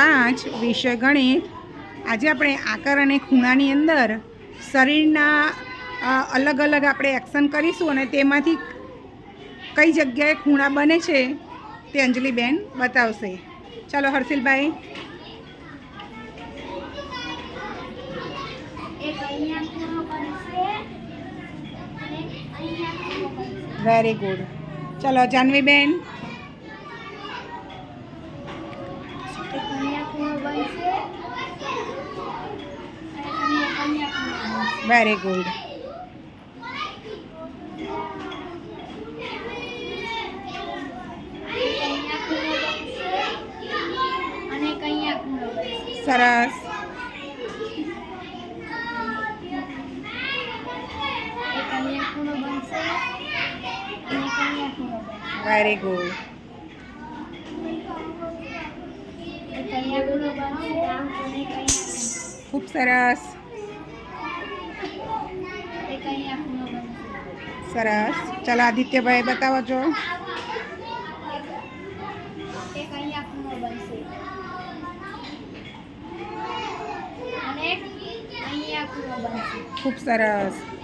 પાંચ વિષય ગણિત આજે આપણે આકાર અને ખૂણાની અંદર શરીરના અલગ અલગ આપણે એક્શન કરીશું અને તેમાંથી કઈ જગ્યાએ ખૂણા બને છે તે અંજલિબેન બતાવશે. ચાલો હર્ષિલભાઈ. એક અહીંયા ખૂણો બનશે અને અહીંયા ખૂણો બનશે વેરી ગુડ. ચાલો જાનવીબેન. વેરી ગુડ એક અહીંયા ખૂણો બનશે અને એક અહીંયા ખૂણો બનશે સરસ એક અહીંયા ખૂણો બનશે અને એક અહીંયા ખૂણો બનશે વેરી ગુડ ખૂબ સરસ. સરસ. ચાલો આદિત્યભાઈ બતાવો છો ખૂબ સરસ.